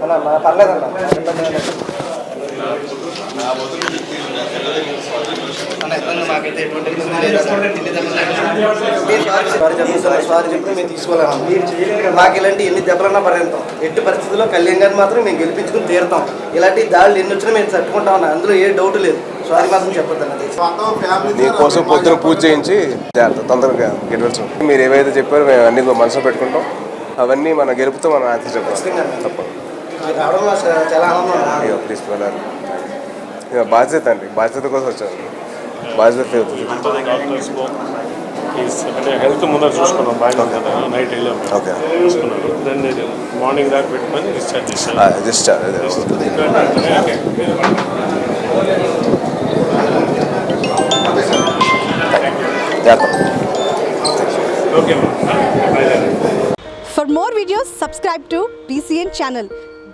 పర్లేదన్న. అన్న, ఇబ్బంది మాకైతే ఎటువంటి ఇబ్బంది లేదన్న. తిండి దెబ్బలు తగిలినా మీరు సారీ. సారీ చెప్తున్నారు సారీ చెప్పి మేము తీసుకోలేము మాకు ఇలాంటి ఎన్ని దెబ్బలన్నా పర్యంతం ఎట్టి పరిస్థితుల్లో కళ్యాణ్ గారిని మాత్రం మేము గెలిపించుకుని తీరుతాం. ఇలాంటి దాడులు ఎన్ని వచ్చినా మేము తట్టుకుంటాం అన్న. అందులో ఏ డౌట్ లేదు. సారీ మాత్రం నీకోసం పొద్దున పూజ చేయించి జాగ్రత్త తొందరగా గెలవచ్చు మీరు ఏవైతే చెప్పారో మేము అన్ని మనసులో పెట్టుకుంటాం. అవన్నీ మన గెలుపుతో మనం తప్పదు మీరు రావడం చాలా ఆనందం ప్లీజ్ ఇక బాధ్యత అండి. బాధ్యత కోసం వచ్చాను బాధ్యత హెల్త్ ముందర చూసుకున్నాం బాగా నైట్ వెళ్ళాం. ఓకే. చూసుకున్నారు దెన్ మార్నింగ్ దాకా పెట్టుకొని డిశ్చార్జ్ జస్ట్ జాగ్రత్త. Okay for more videos subscribe to BCN channel